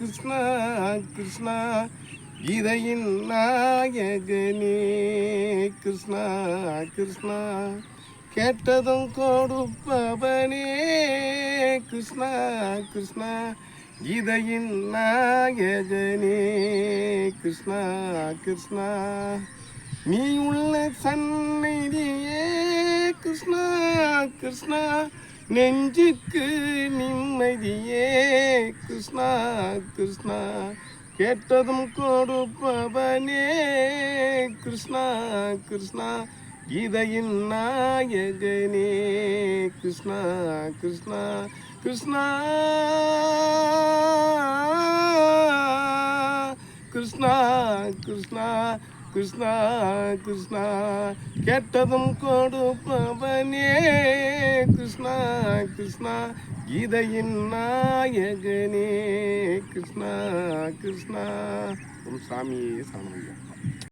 கிருஷ்ணா கிருஷ்ணா கீதையின் நாயகனே. கிருஷ்ணா கிருஷ்ணா கேட்டதும் கொடுப்பவனே. கிருஷ்ணா கிருஷ்ணா கீதையின் நாயகனே. கிருஷ்ணா கிருஷ்ணா நீ உள்ள சந்நிதியே. கிருஷ்ணா கிருஷ்ணா நெஞ்சுக்கு நிம்மதியே. கிருஷ்ணா கிருஷ்ணா கேட்டதும் கொடுப்பவனே. கிருஷ்ணா கிருஷ்ணா கீதையின் நாயகனே. கிருஷ்ணா கிருஷ்ணா கிருஷ்ணா கிருஷ்ணா கிருஷ்ணா கிருஷ்ணா கிருஷ்ணா கேட்டதும் கொடுப்பவனே. கிருஷ்ணா கிருஷ்ணா கீதையின் நாயகனே கிருஷ்ணா கிருஷ்ணா. உன் சாமியே சாமியா